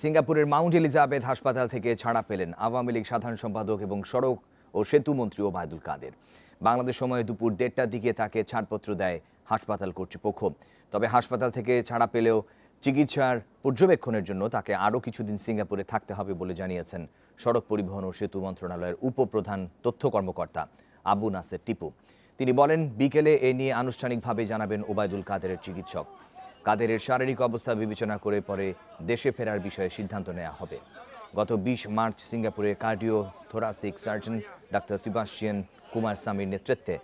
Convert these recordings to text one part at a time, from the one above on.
সিঙ্গাপুরের Mount Elizabeth হাসপাতাল থেকে ছাড়া পেলেন আওয়ামী লীগ সাধারণ সম্পাদক এবং সড়ক ও সেতু মন্ত্রী ওবায়দুল কাদের। বাংলাদেশ সময়ে দুপুর দেড়টার দিকে তাকে ছাড়পত্র দেয় হাসপাতাল কর্তৃপক্ষ। তবে হাসপাতাল থেকে ছাড়া পেলেও চিকিৎসার পর্যবেক্ষণের জন্য তাকে আরও কিছুদিন সিঙ্গাপুরে থাকতে হবে বলে জানিয়েছেন সড়ক পরিবহন ও সেতু মন্ত্রণালয়ের উপপ্রধান তথ্য কর্মকর্তা আবু নাসের টিপু। তিনি বলেন, বিকেলে এ নিয়ে আনুষ্ঠানিকভাবে জানাবেন ওবায়দুল কাদেরের চিকিৎসক। কাদেরের শারীরিক অবস্থা বিবেচনা করে পরে দেশে ফেরার বিষয়ে সিদ্ধান্ত নেওয়া হবে। গত বিশ মার্চ সিঙ্গাপুরে কার্ডিও থোরাসিক সার্জন ডাক্তার সিবাস্টিয়ান কুমার স্বামীর নেতৃত্বে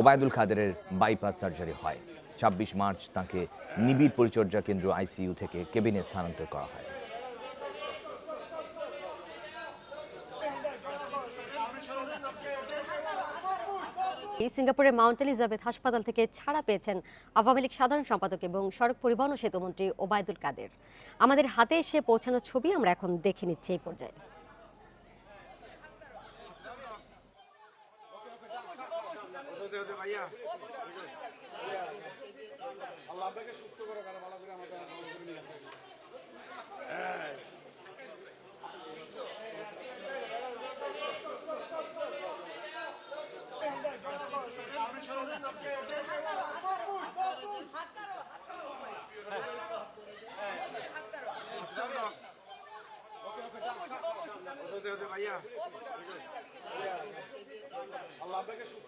ওবায়দুল কাদেরের বাইপাস সার্জারি হয়। ছাব্বিশ মার্চ তাকে নিবিড় পরিচর্যা কেন্দ্র আইসিইউ থেকে কেবিনে স্থানান্তর করা হয়। এই সিঙ্গাপুরের মাউন্ট এলিজাবেথ হাসপাতাল থেকে ছাড়া পেয়েছেন আওয়ামী লীগ সাধারণ সম্পাদক এবং সড়ক পরিবহন ও সেতুমন্ত্রী ওবায়দুল কাদের। আমাদের হাতে এসে পৌঁছানোর ছবি আমরা এখন দেখে নিচ্ছি এই পর্যায়ে। ভাইয়া আছে ভাইয়া আল্লাহ আপনাকে সুস্থ